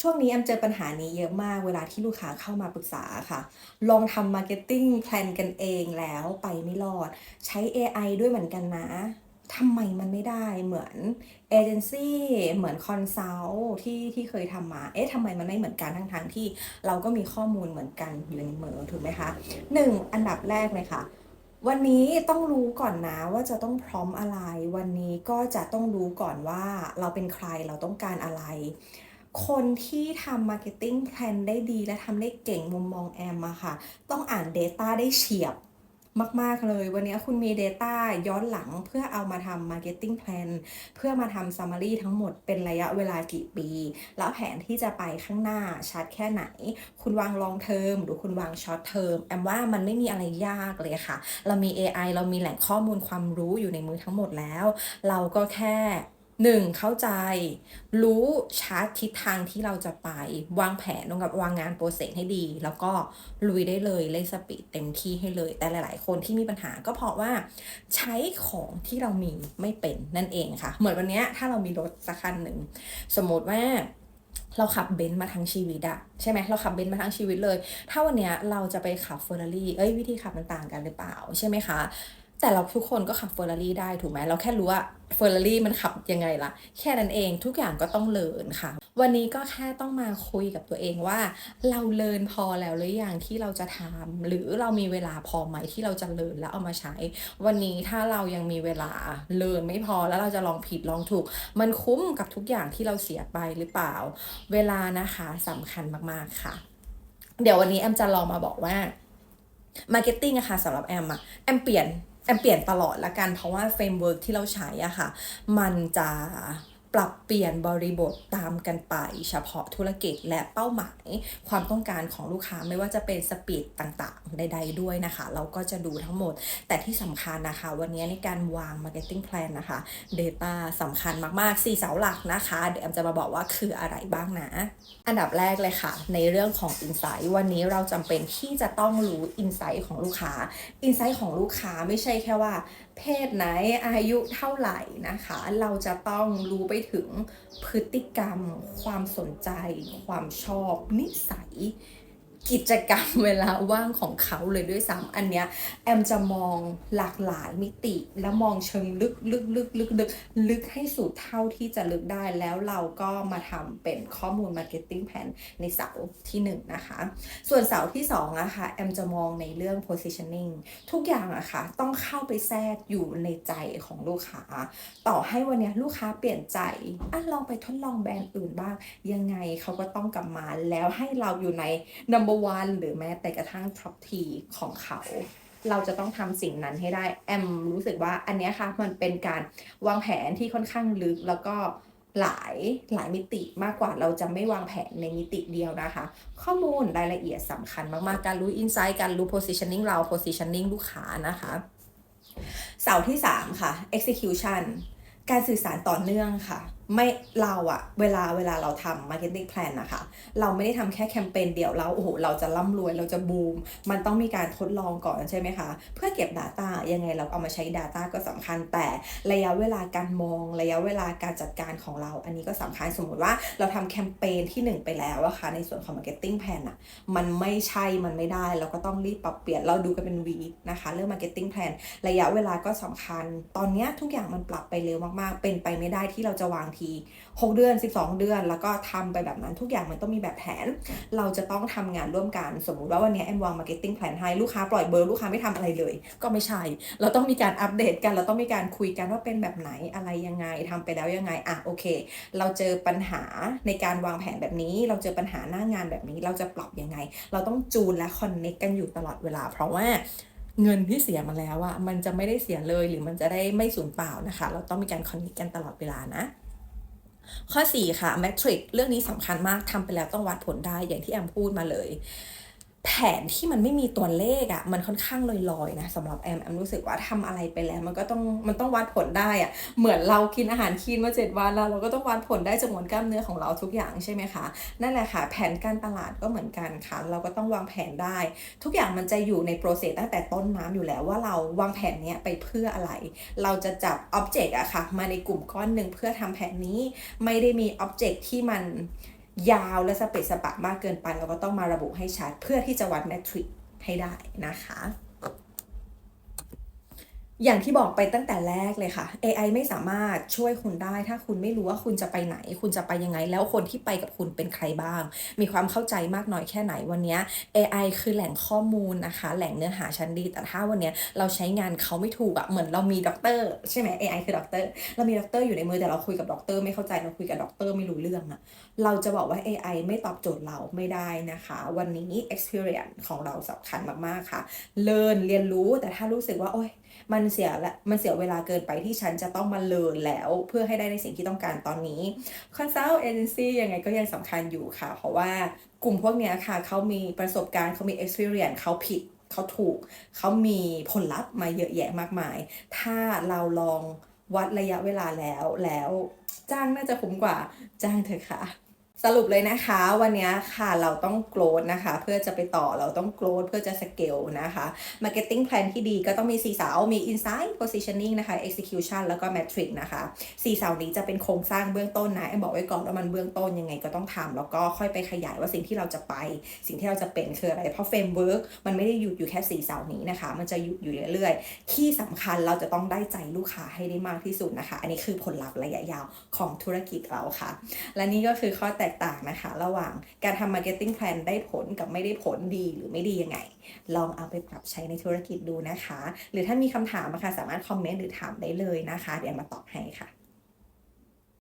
ช่วงนี้แอมเจอปัญหานี้เยอะมากเวลาที่ลูกค้าเข้ามาปรึกษาค่ะ ลองทำมาร์เก็ตติ้งแพลนกันเองแล้วไปไม่รอด ใช้ AI ด้วยเหมือนกันนะทำไมมันไม่ได้เหมือนเอเจนซี่เหมือนคอนซัลท์ที่ที่เคยทำมา เอ๊ะทำไมมันไม่เหมือนกันทั้งทางที่เราก็มีข้อมูลเหมือนกันอยู่ในมือถูกไหมคะหนึ่งอันดับแรกเลยค่ะ วันนี้ต้องรู้ก่อนนะว่าจะต้องพร้อมอะไร วันนี้ก็จะต้องรู้ก่อนว่าเราเป็นใครเราต้องการอะไร คนที่ทำ Marketing Plan ได้ดีและทำได้เก่งมุมมองแอมอะค่ะ ต้องอ่าน Data ได้เฉียบมาก ๆ เลย วันนี้คุณมี Data ย้อนหลังเพื่อเอามาทำ Marketing Plan เพื่อมาทำ Summary ทั้งหมดเป็นระยะเวลากี่ปี แล้วแผนที่จะไปข้างหน้าชัดแค่ไหน คุณวาง long term หรือคุณวาง short term แอมว่ามันไม่มีอะไรยากเลยค่ะ เรามี AI เรามีแหล่งข้อมูลความรู้อยู่ในมือทั้งหมดแล้ว เราก็แค่ หนึ่งเข้าใจ รู้ชาร์ตทิศทางที่เราจะไป วางแผนตรงกับวางงานโปรเซสให้ดี แล้วก็ลุยได้เลยเล่นสปีดเต็มที่ให้เลย แต่หลาย ๆ คนที่มีปัญหาก็เพราะว่า ใช้ของที่เรามีไม่เป็นนั่นเองค่ะ เหมือนวันนี้ถ้าเรามีรถสักคันหนึ่ง สมมติว่าเราขับเบนซ์มาทั้งชีวิตอะใช่ไหมเราขับเบนซ์มาทั้งชีวิตเลย ถ้าวันเนี้ยเราจะไปขับเฟอร์รารี่เอ้ยวิธีขับมันต่างกันหรือเปล่า ใช่ไหมคะ แต่เราทุกคนก็ขับเฟอร์รารี่ได้ถูกไหมเราแค่รู้ว่าเฟอร์รารี่มันขับยังไงล่ะ แค่นั้นเองทุกอย่างก็ต้องเลินค่ะ วันนี้ก็แค่ต้องมาคุยกับตัวเองว่า เราเลินพอแล้วหรือยังที่เราจะทำหรือเรามีเวลาพอไหมที่เราจะเลินแล้วเอามาใช้ วันนี้ถ้าเรายังมีเวลาเลินไม่พอแล้วเราจะลองผิดลองถูก มันคุ้มกับทุกอย่างที่เราเสียไปหรือเปล่า เวลานะคะสำคัญมากๆค่ะ เดี๋ยววันนี้แอมจะลองมาบอกว่า Marketing อะค่ะสำหรับแอมอะแอมเปลี่ยน แอมเปลี่ยนตลอดละกันเพราะว่าเฟรมเวิร์กที่เราใช้อะค่ะ มันจะ ปรับเปลี่ยนบริบทตามกันไป เฉพาะธุรกิจและเป้าหมาย ความต้องการของลูกค้าไม่ว่าจะเป็นสปีดต่างๆ ใด ๆ ด้วยนะคะ เราก็จะดูทั้งหมด แต่ที่สำคัญนะคะ วันนี้ในการวาง Marketing Plan นะคะ Data สำคัญมากๆ 4 เสาหลักนะคะ เดี๋ยวแอมจะมาบอกว่าคืออะไรบ้างนะ อันดับแรกเลยค่ะ ในเรื่องของ Insight วันนี้เราจำเป็นที่จะต้องรู้ Insight ของลูกค้า Insight ของลูกค้าไม่ใช่แค่ว่า เพศไหนอายุเท่าไหร่นะคะ เราจะต้องรู้ไปถึงพฤติกรรม ความสนใจ ความชอบ นิสัย กิจกรรมเวลาว่างของเขาเลยด้วยซ้ำอันเนี้ยแอมจะมองหลากหลายมิติ และมองเชิงลึกลึกลึกลึกลึกลึกให้สุดเท่าที่จะลึกได้แล้วเราก็มาทำเป็นข้อมูล Marketing Plan ในเสาที่1นงนะคะ ส่วนเสาที่2อะค่ะแอมจะมองในเรื่อง positioning ทุกอย่างอะค่ะต้องเข้าไปแทรกอยู่ในใจของลูกค้า ต่อให้วันนี้ลูกค้าเปลี่ยนใจอะลองไปทดลองแบรนด์อื่นบ้างยังไงเขาก็ต้องกลับมาแล้วให้เราอยู่ใน number one หรือแม้แต่กระทั่ง top t ของเขา เราจะต้องทำสิ่งนั้นให้ได้ แอมรู้สึกว่าอันนี้ค่ะ มันเป็นการวางแผนที่ค่อนข้างลึกแล้วก็หลายหลายมิติมากกว่าเราจะไม่วางแผนในมิติเดียวนะคะ ข้อมูลรายละเอียดสำคัญมากๆ การรู้ insight การรู้ positioning เรา positioning ลูกค้านะคะเสาที่ 3 ค่ะ execution การสื่อสารต่อเนื่องค่ะ ไม่เราอะเวลาเวลาเราทำ marketing plan นะคะ เราไม่ได้ทำแค่แคมเปญเดียวแล้วโอ้โหเราจะร่ำรวยเราจะบูม มันต้องมีการทดลองก่อนใช่ไหมคะ เพื่อเก็บ Data ยังไงเราเอามาใช้ Data ก็สำคัญ แต่ระยะเวลาการมอง ระยะเวลาการจัดการของเรา อันนี้ก็สำคัญสมมติว่าเราทำแคมเปญที่ 1 ไปแล้วอะคะในส่วนของ marketing plan อะมันไม่ใช่มันไม่ได้ เราก็ต้องรีบปรับเปลี่ยนเราดูกันเป็นวีนะคะเรื่อง marketing plan ระยะเวลาก็สำคัญ ตอนเนี้ยทุกอย่างมันปรับไปเร็วมากๆ เป็นไปไม่ได้ที่เราจะวางที6 เดือน 12 เดือน แล้วก็ทำไปแบบนั้นทุกอย่างมันต้องมีแบบแผน เราจะต้องทำงานร่วมกันสมมุติว่าวันนี้แอมวาง marketing plan ให้ลูกค้าปล่อยเบอร์ลูกค้าไม่ทำอะไรเลย ก็ไม่ใช่ เราต้องมีการอัปเดตกันเราต้องมีการคุยกันว่าเป็นแบบไหนอะไรยังไงทำไปแล้วยังไงอะโอเค เราเจอปัญหาในการวางแผนแบบนี้ เราเจอปัญหาหน้างานแบบนี้เราจะปรับยังไง เราต้องจูนและคอนเน็กกันอยู่ตลอดเวลา เพราะว่าเงินที่เสียมาแล้วอะมันจะไม่ได้เสียเลยหรือมันจะได้ไม่สูญเปล่านะคะ เราต้องมีการคอนเน็กกันตลอดเวลานะ ข้อ 4 ค่ะแมทริกเรื่องนี้สำคัญมากทำไปแล้วต้องวัดผลได้อย่างที่แอมพูดมาเลย แผนที่มันไม่มีตัวเลขอะ่ะมันค่อนข้างลอยๆนะสำหรับแอมแอมรู้สึกว่าทำอะไรไปแล้ว มันก็ต้องมันต้องวัดผลได้อะ่ะเหมือนเรากินอาหารคีนมาเจ็ดวันแล้วเราก็ต้องวัดผลได้จำนวนกล้ามเนื้อของเราทุกอย่างใช่ไหมคะนั่นแหละค่ะ แผนการตลาดก็เหมือนกันค่ะเราก็ต้องวางแผนได้ ทุกอย่างมันจะอยู่ในโปรเซสตั้งแต่ต้นน้ำอยู่แล้วว่าเราวางแผนเนี้ยไปเพื่ออะไร เราจะจับอ็อบเจกต์อะค่ะมาในกลุ่มก้อนหนึ่งเพื่อทำแผนนี้ไม่ได้มีอ็อบเจกต์ที่มัน ยาวและสเปซสปะมากเกินไปเราก็ต้องมาระบุให้ชัดเพื่อที่จะวัดแมทริกให้ได้นะคะ อย่างที่บอกไปตั้งแต่แรกเลยค่ะ AI ไม่สามารถช่วยคุณได้ ถ้าคุณไม่รู้ว่าคุณจะไปไหน คุณจะไปยังไง แล้วคนที่ไปกับคุณเป็นใครบ้าง มีความเข้าใจมากน้อยแค่ไหนวันนี้ AI คือแหล่งข้อมูลนะคะ แหล่งเนื้อหาชั้นดี แต่ถ้าวันนี้เราใช้งานเขาไม่ถูกอะเหมือนเรามีด็อกเตอร์ใช่ไหม AI คือด็อกเตอร์เรามีด็อกเตอร์อยู่ในมือแต่เราคุยกับด็อกเตอร์ไม่เข้าใจเราคุยกับด็อกเตอร์ไม่รู้เรื่องอะเราจะบอกว่า AI ไม่ตอบโจทย์เราไม่ได้นะคะ วันนี้ experience ของเราสำคัญมากๆค่ะ เรียนเรียนรู้แต่ถ้ารู้สึกว่าโอ๊ยมันเสียละมันเสียเวลาเกินไปที่ฉันจะต้องมาเรียนแล้ว เพื่อให้ได้ในสิ่งที่ต้องการตอนนี้ consult agency ยังไงก็ยังสำคัญอยู่ค่ะ เพราะว่ากลุ่มพวกเนี้ยค่ะเขามีประสบการณ์เขามี experience เขาผิดเขาถูก เขามีผลลัพธ์มาเยอะแยะมากมาย ถ้าเราลองวัดระยะเวลาแล้วแล้วจ้างน่าจะคุ้มกว่าจ้างเถอะค่ะ สรุปเลยนะคะวันนี้ค่ะเราต้องโกรธนะคะ เพื่อจะไปต่อเราต้องโกรธเพื่อจะสเกลนะคะ Marketing Plan ที่ดีก็ต้องมี 4 เสา มี Insight Positioning นะคะ Execution แล้วก็ Metric นะคะ 4 เสานี้จะเป็นโครงสร้างเบื้องต้นนะแอมบอกไว้ก่อนว่ามันเบื้องต้นยังไงก็ต้องทำแล้วก็ค่อยไปขยายว่าสิ่งที่เราจะไป สิ่งที่เราจะเป็นคืออะไร เพราะ Framework มันไม่ได้หยุดอยู่แค่ 4 เสานี้นะคะ มันจะหยุดอยู่เรื่อยๆที่สำคัญเราจะต้องได้ใจลูกค้าให้ได้มากที่สุดนะคะ อันนี้คือผลลัพธ์ระยะยาวของธุรกิจเราค่ะ และนี่ก็คือข้อแตกต่างนะคะ ระหว่างการทำมาร์เก็ตติ้งแพลนได้ผลกับไม่ได้ผลดีหรือไม่ดียังไง ลองเอาไปปรับใช้ในธุรกิจดูนะคะ หรือถ้ามีคำถามนะคะสามารถคอมเมนต์หรือถามได้เลยนะคะ เดี๋ยวมาตอบให้ค่ะ